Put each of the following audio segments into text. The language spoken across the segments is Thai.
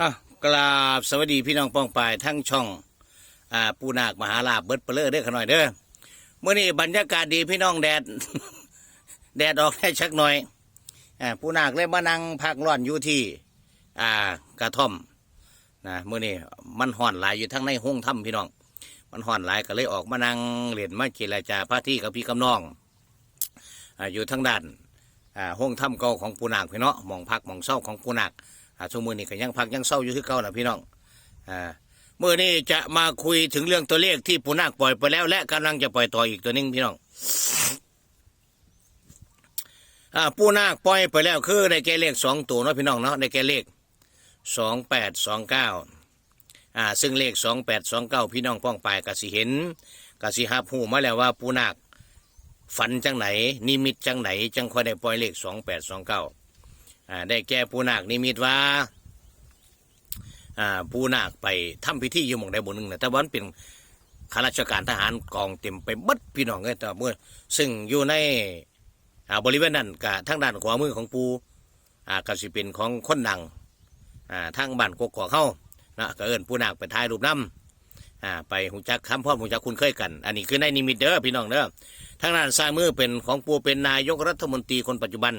อะกราบสวัสดีพี่น้องป้องปายทั้งช่องอ่าปูนาคมหาลาบเบิดเปลือเด้อขน่อยเด้อเมื่อนี้บรรยากาศดีพี่น้องแดด แดดออกได้ชักหน่อยอ่าปูนาคเลยมานั่งพักร้อนอยู่ที่อ่ากระท่อมนะเมื่อนี้มันห่อนหลายอยู่ทั้งในห้องถ้ำพี่น้อง มันห่อนหลายก็เลยออกมานั่งเรียนมาเจรจาพระที่กับพี่กับน้องอ่าอยู่ทั้งด้านอ่าห้องถ้ำเก่าของปูนาคพี่เนาะมองพักมองเศร้าของปูนาค อ่าช่วโมงนี้ก็ยังพักยังเศร้าอยู่ที่เก่านะพี่น้องอ่าเมื่อนี้จะมาคุยถึงเรื่องตัวเลขที่ปูนาคปล่อยไปแล้ว และกำลังจะปล่อยต่ออีกตัวหนึงพี่น้องอ่าปูนาคปล่อยไปแล้วคือในแก่เลขสองตัวเนาะพี่น้องเนาะในแก่เลขสองแปดสองเก้าอ่าซึ่งเลขสองแปดสองเก้าพี่น้องป้องไปกสิเห็นกสิหับหูมาแล้วว่าปูนาคฝันจังไหน นิมิตจังไหน จังค่อยได้ปล่อยเลขสองแปดสองเก้า ได้แก่ปูนาคนิมิตว่าปูนาคไปทำพิธีอยู่หมองใดบนหนึ่งนะแต่วันเป็นข้าราชการทหารกองเต็มไปบัดพี่น้องเลยแต่เมื่อซึ่งอยู่ในบริเวณนั้นกับทางด้านขวามือของปูอ่าก็สิเป็นของคนดังทางบ้านกกอกเข้านะก็เอิญปูนาคไปถ่ายรูปน้ำไปหูจักคำพ่อหูจักคุณเคยกัน อันนี้คือในนิมิตเด้อพี่น้องเด้อทางด้านซ้ายมือเป็นของปูเป็นนายกรัฐมนตรีคนปัจจุบัน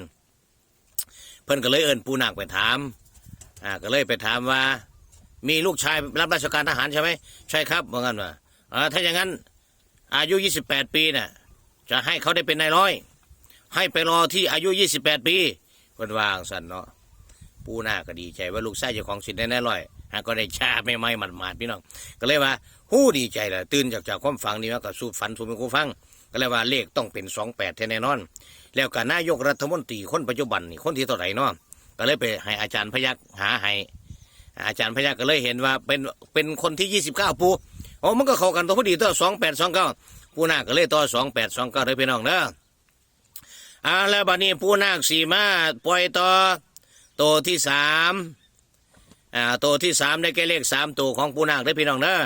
เพิ่นก็เลยเอิญปูนาคไปถามอ่าก็เลยไปถามว่า มีลูกชายรับราชการทหารใช่ไหมใช่ครับว่างั้นว่าอ่าถ้าอย่างนั้นอายุ 28 ปีน่ะจะให้เขาได้เป็นนายร้อย ให้ไปรอที่อายุ 28 ปีเพิ่นวางสันเนาะปูนาก็ดีใจว่าลูกชายเจ้าของสิทธิ์ได้แน่ร้อยหาก็ได้ชาไม่ไม่หมาดๆพี่น้องก็เลยว่าหู้ดีใจเลยตื่นจากจากความฝังนี่ว่าก็สู้ฝันสู้เป็นกูฟัง ก็เลยว่าเลขต้องเป็น28แน่นอน แล้วก็นายกรัฐมนตรีคนปัจจุบันนี่คนที่เท่าไหร่เนาะก็เลยไปให้อาจารย์พยักหาให้อาจารย์พยักก็เลยเห็นว่าเป็นเป็นคนที่ยี่สิบเก้าปูโอ้มันก็เข้ากันตัวพอดีตัวสองแปดสองเก้าปูนาก็เลยต่อสองแปดสองเก้าเลยพี่น้องเด้ออ่าแล้วบัดนี้ปูนาคสีมาปล่อยต่อโตที่สามอ่าโตที่สามได้แก่เลขสามตัวของปูนาคได้พี่น้องเด้อ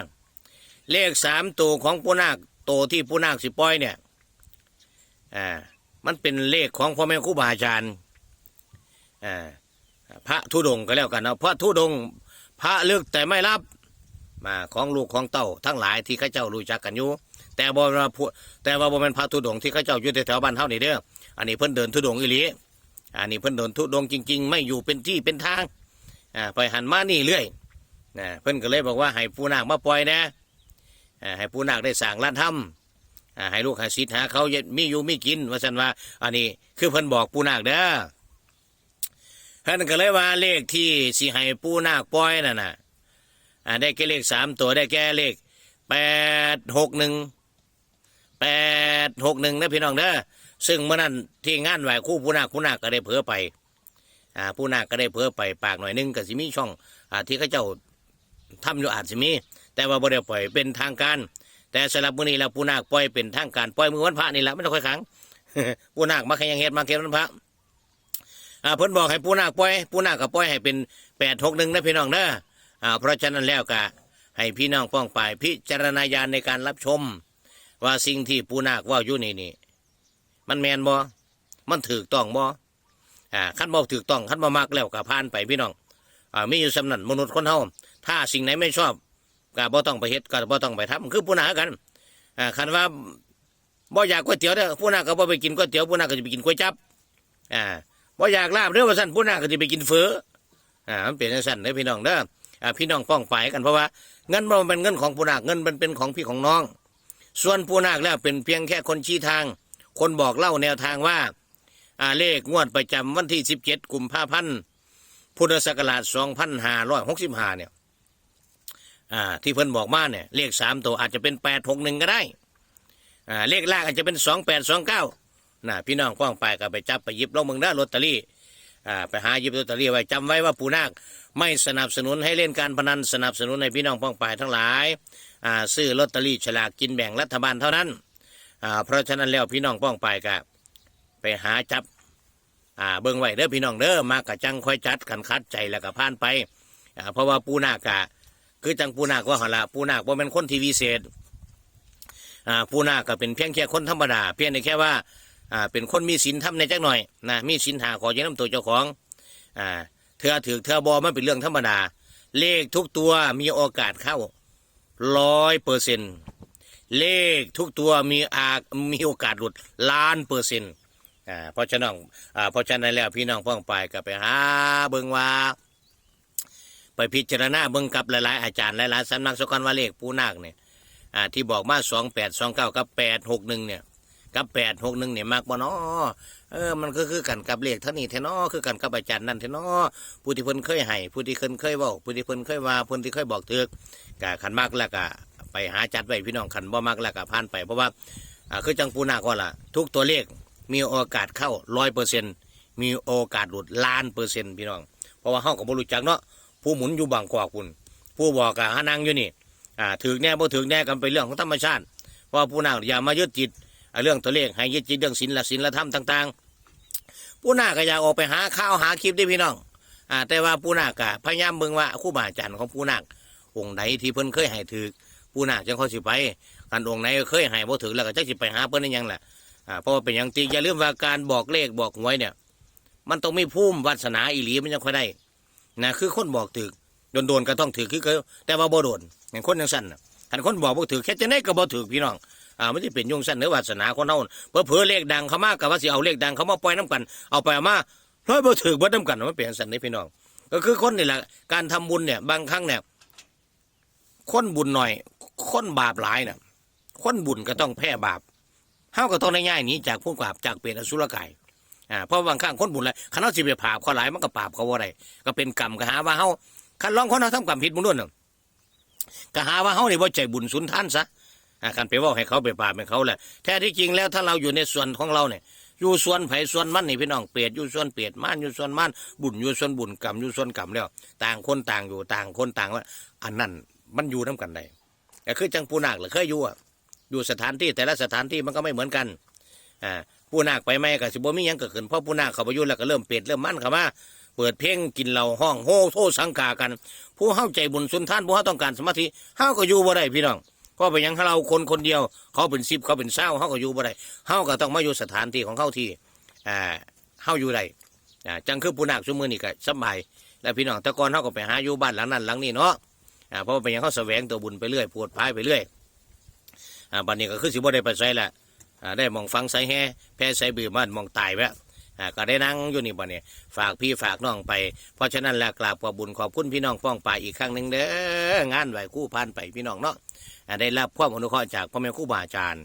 เลขสามตัวของปูนาคตัวที่ปูนาคสิปล่อยเนี่ยอ่า มันเป็นเลขของพ่อแม่ครูบาอาจารย์พระธุดงค์ก็แล้วกันเนาะพระธุดงค์พระเลือกแต่ไม่รับมาของลูกของเต้าทั้งหลายที่ข้าเจ้ารู้จักกันอยู่แต่บ่มาพูแต่ว่าบ่เป็นพระธุดงค์ที่ข้าเจ้าอยู่แถวบ้านเฮานี่เด้ออันนี้เพิ่นเดินธุดงค์อีหลีอันนี้เพิ่นเดินธุดงค์จริง ๆ ไม่อยู่เป็นที่เป็นทางอ่าไปหันมานี่เรื่อยเพิ่นก็เลยบอกว่าให้ปูนาคมาปล่อยนะให้ปูนาคได้สร้างร้านทำ อ่าให้ลูกให้ศิษย์หาเขามีอยู่มีกิน ว่าสันว่า อันนี้คือเพิ่นบอกปูนาคเด้อท่านก็เลยว่าเลขที่สิให้ปูนาคปล่อยนั่นน่ะอ่าได้แค่เลขสามตัวได้แค่เลขแปดหกหนึ่งแปดหกหนึ่งนะพี่น้องเด้อซึ่งเมื่อนั้นที่งานไหวคู่ปูนาคปูนาคก็ได้เผลอไปอ่าปูนาคก็ได้เผลอไปปากหน่อยหนึงก็สิมีช่องอ่าที่เขาเจ้าทำอยู่อาจสิมี แต่ว่าบ่ได้ปล่อยเป็นทางการ แต่สำหรับมื้อนี้แล้วปูนาคปล่อยเป็นทางการปล่อยมือวันพระนี่แหละไม่ต้องค่อยขังปูนาคมาแข่งเฮ็ดมาเก็บวันพระอ่าเพิ่นบอกให้ปูนาคปล่อยปูนาคก็ปล่อยให้เป็นแปดหกหนึ่งนะพี่น้องเด้ออ่าเพราะฉะนั้นแล้วก็ให้พี่น้องป้องไปพิจารณญาณในการรับชม ว่าสิ่งที่ปูนาคว่าอยู่นี่นี่มันแมนบ่มันถูกต้องบ่อ่าขั้นบ่ถูกต้องขั้นบ่มักแล้วก็ผ่านไปพี่น้องอ่ามีอยู่สำนันมนุษย์คนเฮาถ้าสิ่งไหนไม่ชอบ ก็บ่ต้องไปเฮ็ดก็บ่ต้องไปทำคือผู้นากันอ่าคันว่าบ่อยากก๋วยเตี๋ยวเด้อผู้นาก็บ่ไปกินก๋วยเตี๋ยวผู้นาก็จะไปกินก๋วยจับอ่าบ่อยากลาบเด้อว่าซั่นผู้นาก็จะไปกินเฝออ่ามันเป็นจังซั่นเด้อพี่น้องเด้ออ่าพี่น้องป้องไปกันเพราะว่าเงินมันเป็นเงินของผู้นาเงินมันเป็นของพี่ของน้อง ส่วนผู้นาแล้วเป็นเพียงแค่คนชี้ทาง คนบอกเล่าแนวทางว่าอ่าเลขงวดประจำวันที่ 17กุมภาพันธ์พุทธศักราช2565เนี่ย อ่าที่เพิ่นบอกมาเนี่ยเลขสามตัวอาจจะเป็นแปดหกหนึ่งก็ได้อ่าเลขล่างอาจจะเป็นสองแปดสองเก้าน่ะพี่น้องป้องไปก็ไปจับไปหยิบลงมึงได้ลอตเตอรี่อ่าไปหาหยิบลอตเตอรี่ไว้จำไว้ว่าปูนาคไม่สนับสนุนให้เล่นการพนันสนับสนุนให้พี่น้องป้องไปทั้งหลายอ่าซื้อลอตเตอรี่ฉลากกินแบ่งรัฐบาลเท่านั้นอ่าเพราะฉะนั้นแล้วพี่น้องป้องไปก็ไปหาจับอ่าเบิ่งไว้เด้อพี่น้องเด้อมากกะจังค่อยจัดกันคัดใจแล้วก็ผ่านไปอ่าเพราะว่าปูนาคกะ คือจังปูนาคว่าหนละปูนาคว่าเป็นคนที่วิเศษอ่าปูนาคก็เป็นเพียงแค่คนธรรมดา เพียงแต่แค่ว่าอ่าเป็นคนมีศีลธรรมในจักหน่อยนะมีศีลหาขอยังน้ำตัวเจ้าของอ่าเถื่อถือเถื่อบอมันเป็นเรื่องธรรมดา เลขทุกตัวมีโอกาสเข้าร้อยเปอร์เซ็นต์เลขทุกตัวมีอามีโอกาสหลุดล้านเปอร์เซ็นต์อ่าเพราะฉะนั้นอ่าเพราะฉะนั้นแล้วพี่น้องพ้องไปก็ไปหาเบิงว่า ไปพิจารณาเบิ่งกับหลายๆอาจารย์หลายๆสำนักสกอนว่าเลขปูนาคเนี่ยอ่าที่บอกมาสองแปดสองเก้ากับแปดหกหนึ่งเนี่ยกับแปดหกหนึ่งเนี่ยมากบ่เนาะเออมันก็คือกันกับเลขเท่านี้เทนาะคือกันกับอาจารย์นั่นเทนาะผู้ที่เพิ่นเคยให้ผู้ที่เพิ่นเคยเว้าผู้ที่เพิ่นเคยว่าผู้ที่เคยบอกถึกกะขันมากแล้วก็ไปหาจัดไว้พี่น้องขันบ่มากแล้วก็ผ่านไป เพราะว่าอ่าคือจังปูนาคว่าล่ะ ทุกตัวเลขมีโอกาสเข้าร้อยเปอร์เซ็นต์มีโอกาสหลุดล้านเปอร์เซ็นต์พี่น้อง เพราะว่าเฮาก็บ่รู้จักเนาะ ผู้หมุนอยู่บางกอกคุณผู้บอกกะหานั่งอยู่นี่อ่าถึกแน่บ่ถึกแน่กันเป็นเรื่องของธรรมชาติเพราะผู้นาคอย่ามายึดจิตเรื่องตัวเลขให้ยึดจิตเรื่องศีลละศีลละธรรมต่าง ๆ ผู้นาก็อยากออกไปหาข้าวหาคลิปได้พี่น้องอ่าแต่ว่าผู้นาก็พยายามเบิ่งว่าคู่บาอาจารย์ของผู้นาองค์ไหนที่เพิ่นเคยให้ถือผู้นาจังค่อยสิไปกันองค์ไหนเคยให้บ่ถือแล้วก็จักสิไปหาเพิ่นได้ยังแหละอ่าเพราะว่าเป็นอย่างที่อย่าลืมว่าการบอกเลขบอกหวยเนี่ย มันต้องมีภูมิวาสนาอีหลีมันยังค่อยได้ นะคือคนบอกถือโดนๆก็ต้องถือคือแต่ว่าบ่โดนอย่างคนจังซั่นน่ะคันคนบอกบ่ถือแค่จังได๋ก็บ่ถือพี่น้องอ่าไมันจะเป็นยุ่งสั้นเนื้อวาสนาคนเฮาเพื่อเผื่อเลขดังเขามากกับว่าสิเอาเลขดังเขามาปล่อยน้ำกัน เอาไปเอามาร้อยบ่ถือบ่น้ำกันมันเปลี่ยนสั้นนี่พี่น้อง ก็คือคนนี่แหละการทำบุญเนี่ยบางครั้งเนี่ยคนบุญหน่อย คนบาปหลายเนี่ยคนบุญก็ต้องแพ้บาปเฮาก็ต้องได้ง่ายหนี้จากผู้บาปจากเปรตอสุรกาย อ่าเพราะบางครั้งคนบุญหลยคันเฮาสิไปผาบเขาหลายมันก็ปราบเขาบ่ได้ก็เป็นกรรมก็หาว่าเฮาคันลองคนเฮาทำกรรมผิดบุญด้วยน่ะก็หาว่าเฮาเนี่บ่ใจบุญสุนทานซะอาการไปว่าให้เขาไปปราบให้เขาแหละแท้ที่จริงแล้วถ้าเราอยู่ในส่วนของเราเนี่ยอยู่ส่วนไผ่ส่วนมันนี่พี่น้องเปรียดอยู่ส่วนเปรียดม่านอยู่ส่วนม่านบุญอยู่ส่วนบุญกรรมอยู่ส่วนกรรมแล้ว ต่างคนต่างอยู่ต่างคนต่างว่า อันนั้นมันอยู่น้ากันได้เคือจังปูนาคหรือเคยอยู่อะอยู่สถานที่แต่ละสถานที่มันก็ไม่เหมือนกันอ่า ปูนาคไปไม่กับสิบ่มีหยังเกิดขึ้นเพราะปูนาคเขาไปยู่แล้วก็เริ่มเปรียดเริ่มมั่นเข้ามาเปิดเพลงกินเหล้าห้องโฮโทสังกากัน ผู้เข้าใจบุญสุนทานผู้เข้าต้องการสมาธิเฮาก็อยู่บ่ได้พี่น้องก็เป็นหยังเราคนคนเดียว เขาเป็นสิบเขาเป็นเศร้าเขาก็อยู่บ่ได้เขาก็ต้องมาอยู่สถานที่ของเขาที่อ่าเขาอยู่ได้อ่าจังคือปูนาคชุมือนี่ก็สบายแล้วพี่น้องแต่ก่อนเขาก็ไปหาอยู่บ้านหลังนั้นหลังนี้เนาะอ่าเพราะว่าเป็นหยังเขาแสวงตัวบุญไปเรื่อยปวดพายไปเรื่อยอ่าบัดนี้ก็คือสิบ่ได้ไปใส่ละ ได้มองฟังใส่แห่แพ้ใส่บือมันมองตายไว้อ่าก็ได้นั่งอยู่นี่บัดนี้ฝากพี่ฝากน้องไป เพราะฉะนั้นแล้วกราบขอบุญขอบคุณพี่น้องฟ้องป่าอีกครั้งหนึ่งเด้องานไหวคู่พันไปพี่น้องเนาะได้รับความอนุเคราะห์จากพ่อแม่ครูบาอาจารย์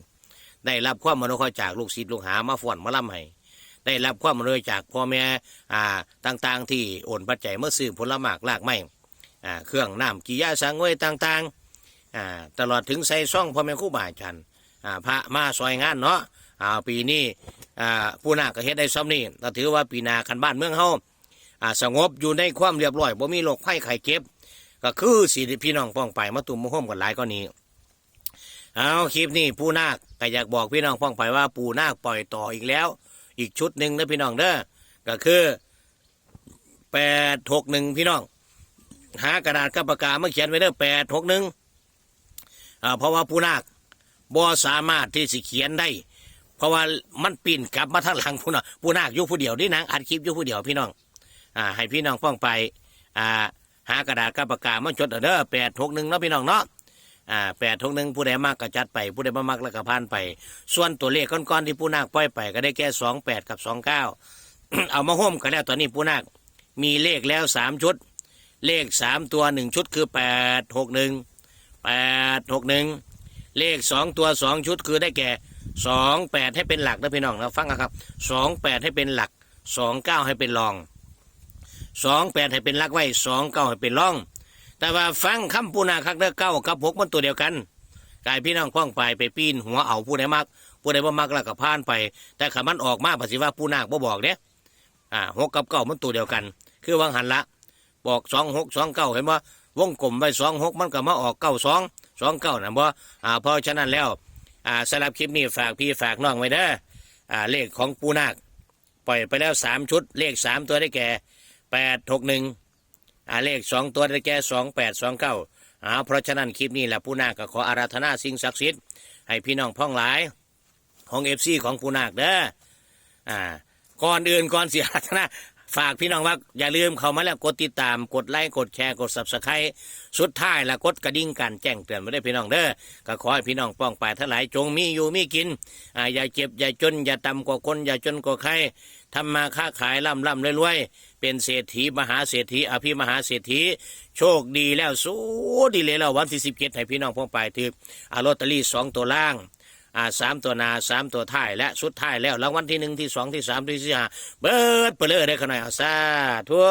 ได้รับความอนุเคราะห์จากลูกศิษย์ลูกหามาฝอนมาล่ำให้ได้รับความอนุเคราะห์จากพ่อแม่อ่าต่างๆ ที่โอนปัจจัยเมื่อซื้อผลไม้ลากไม้อ่าเครื่องน้ำกิยาสังเวยต่างๆอ่าตลอดถึงใส่ซ่องพ่อแม่ครูบาอาจารย์ อ่าพระมาซอยงานเนาะอ่าปีนี้อ่าผู้นาคก็เฮ็ดได้ซ้ำนี่ก็ถือว่าปีนาคันบ้านเมืองเฮาอ่าสงบอยู่ในความเรียบร้อยบ่มีโรคไข้ไข้เจ็บ ก็คือสิที่พี่น้องป้องไปมาตุ่มมาห่มกันหลายก็นี้เอาคลิปนี้ปูนาคก็อยากบอกพี่น้องพ้องไปว่าปูนาคปล่อยต่ออีกแล้ว อีกชุดหนึ่งนะพี่น้องเด้อก็คือแปดหกหนึ่งพี่น้อง หากระดาษกับปากกามาเขียนไว้เด้อแปดหกหนึ่งอ่าเพราะว่าปูนาค บ่สามารถที่สิเขียนได้ เพราะว่ามันปีนกลับมาทางหลังพูน่ะปูนาคอยู่ผู้เดียวนี่นางอัดคลิปอยู่ผู้เดียวพี่น้องอ่าให้พี่น้องพ้องไปอ่าหากระดาษกับปากกามาจดเอาเด้อแปดหกหนึ่งเนาะพี่น้องเนาะอ่าแปดทงหนึ่งผู้ใดมากก็จัดไป ผู้ใดบ่มากแล้วก็ผ่านไป ส่วนตัวเลขก้อนๆที่ผู้นาคปล่อยไป ก็ได้แค่สองแปดกับสองเก้าเอามาห่มกันแล้วตอนนี้ผู้นาคมีเลขแล้วสามชุด เลขสามตัวหนึ่งชุดคือแปดหกหนึ่งแปดหกหนึ่ง เลขสองตัวสองชุดคือได้แก่สองแปดให้เป็นหลักนะพี่น้องนะฟังนะครับสองแปดให้เป็นหลักสองเก้าให้เป็นรองสองแปดให้เป็นหลักไว้สองเก้าให้เป็นรอง แต่ว่าฟังคำปูนาคักเด้อเก้ากับหกมันตัวเดียวกันกายพี่น้องพ้องไปไปปีนหัวเอาผู้ใดมักผู้ใดบ่มักแล้วก็ผ่านไป แต่ขามันออกมาภาษีว่าปูนาคบ่บอกเนี่ยอ่าหกกับเก้ามันตัวเดียวกัน คือวางหันละบอกสองหกสองเก้าเห็นว่าวงกลมไว้สองหกมันก็มาออกเก้าสอง สองเก้านะบ่อ่าเพราะฉะนั้นแล้วอ่าสำหรับคลิปนี้ฝากพี่ฝากน้องไว้เด้ออ่าเลขของปูนาคปล่อยไปแล้วสามชุด เลขสามตัวได้แก่แปดหกหนึ่งอ่าเลขสองตัวได้แก่สองแปดสองเก้าอ่าเพราะฉะนั้นคลิปนี้แหละผู้นาคก็ขออาราธนาสิ่งศักดิ์สิทธิ์ให้พี่น้องพ้องหลายของเอฟซีของผู้นาคเด้ออ่าก่อนอื่นก่อนเสียอาราธนา ฝากพี่น้องว่าอย่าลืมเข้ามาแล้วกดติดตามกดไลค์กดแชร์กด subscribe สุดท้ายละกดกระดิ่งการแจ้งเตือนมาได้พี่น้องเด้อก็ขอให้พี่น้องป้องปรายทั้งหลายจงมีอยู่มีกินอ่าอย่าเจ็บอย่าจน อย่าต่ำกว่าคนอย่าจนกว่าใครทำมาค้าขายร่ำร่ำรวยๆเป็นเศรษฐีมหาเศรษฐีอภิมหาเศรษฐีโชคดีแล้วสู้ดีเลยแล้ววันที่สิบเจ็ดให้พี่น้องป้องไปถืออาลอตเตอรี่สองตัวล่าง อ่าสามตัวนาสามตัวท้ายและสุดท้ายแล้วรางวัลที่หนึ่งที่สองที่สามที่สี่ห้าเบิดไปเลยได้ขนาดอาซาทั่ว